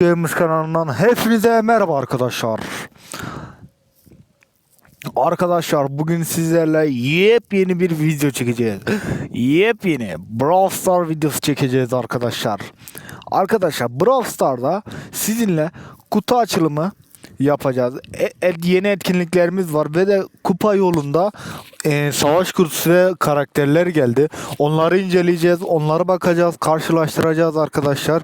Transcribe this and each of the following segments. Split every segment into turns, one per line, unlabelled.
Games kanalından hepinize merhaba arkadaşlar. Arkadaşlar bugün sizlerle yepyeni bir video çekeceğiz. Yepyeni Brawl Star videosu çekeceğiz arkadaşlar. Arkadaşlar Brawl Star'da sizinle kutu açılımı yapacağız. E- e- yeni etkinliklerimiz var ve de kupa yolunda e, savaş kutusu ve karakterler geldi. Onları inceleyeceğiz, onlara bakacağız, karşılaştıracağız arkadaşlar.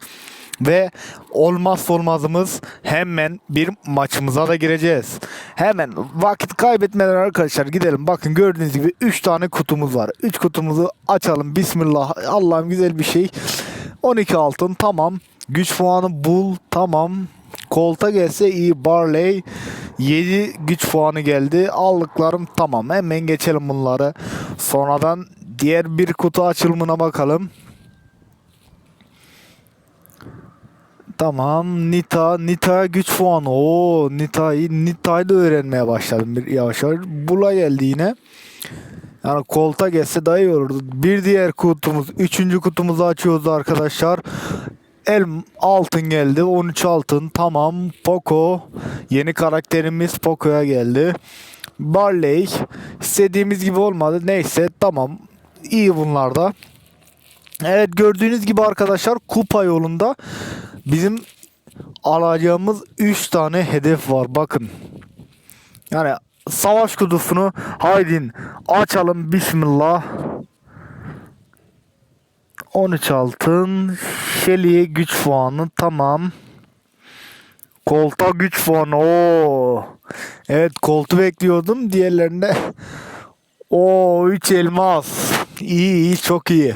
Ve olmazsa olmazımız hemen bir maçımıza da gireceğiz. Hemen vakit kaybetmeden arkadaşlar gidelim. Bakın gördüğünüz gibi 3 tane kutumuz var. 3 kutumuzu açalım. Bismillah. Allah'ım güzel bir şey. 12 altın tamam. Güç puanı bul tamam. Kolta gelse iyi Barley 7 güç puanı geldi. Aldıklarım tamam. Hemen geçelim bunları. Sonradan diğer bir kutu açılımına bakalım. Tamam Nita Nita güç puanı. Oo Nita'yı da öğrenmeye başladım bir yavaş yavaş. Bula geldi yine. Yani kolta gelse daha iyi olurdu. Bir diğer kutumuz, üçüncü kutumuzu açıyoruz arkadaşlar. El altın geldi. 13 altın. Tamam. Poco. Yeni karakterimiz Poco'ya geldi. Barley. istediğimiz gibi olmadı. Neyse tamam. İyi bunlar da. Evet gördüğünüz gibi arkadaşlar kupa yolunda bizim alacağımız 3 tane hedef var bakın. Yani savaş kutusunu haydin açalım bismillah. 13 altın Shelly'e güç puanı tamam. Kolta güç puanı o. Evet koltu bekliyordum diğerlerinde. O 3 elmas. İyi iyi çok iyi.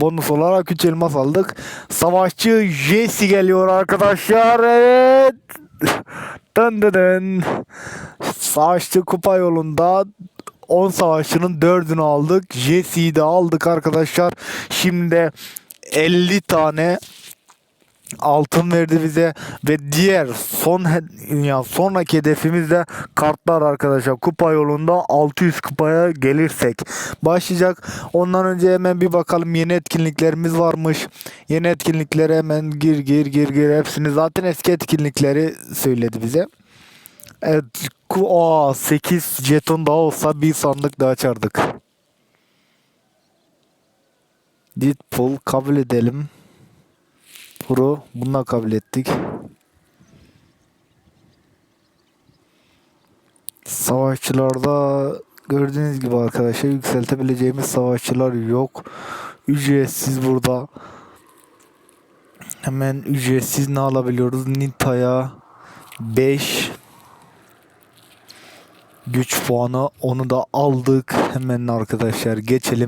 Bonus olarak 3 elmas aldık. Savaşçı Jesse geliyor arkadaşlar. Evet. Dın dın dın. Savaşçı kupa yolunda 10 savaşçının 4'ünü aldık. Jesse'yi de aldık arkadaşlar. Şimdi de 50 tane altın verdi bize ve diğer son he- ya sonraki hedefimiz de kartlar arkadaşlar. Kupa yolunda 600 kupaya gelirsek başlayacak. Ondan önce hemen bir bakalım yeni etkinliklerimiz varmış. Yeni etkinliklere hemen gir gir gir gir hepsini zaten eski etkinlikleri söyledi bize. Evet, aa, 8 jeton daha olsa bir sandık daha açardık. Deadpool kabul edelim. Pro bununla kabul ettik. Savaşçılarda gördüğünüz gibi arkadaşlar yükseltebileceğimiz savaşçılar yok. Ücretsiz burada. Hemen ücretsiz ne alabiliyoruz? Nita'ya 5 güç puanı onu da aldık. Hemen arkadaşlar geçelim.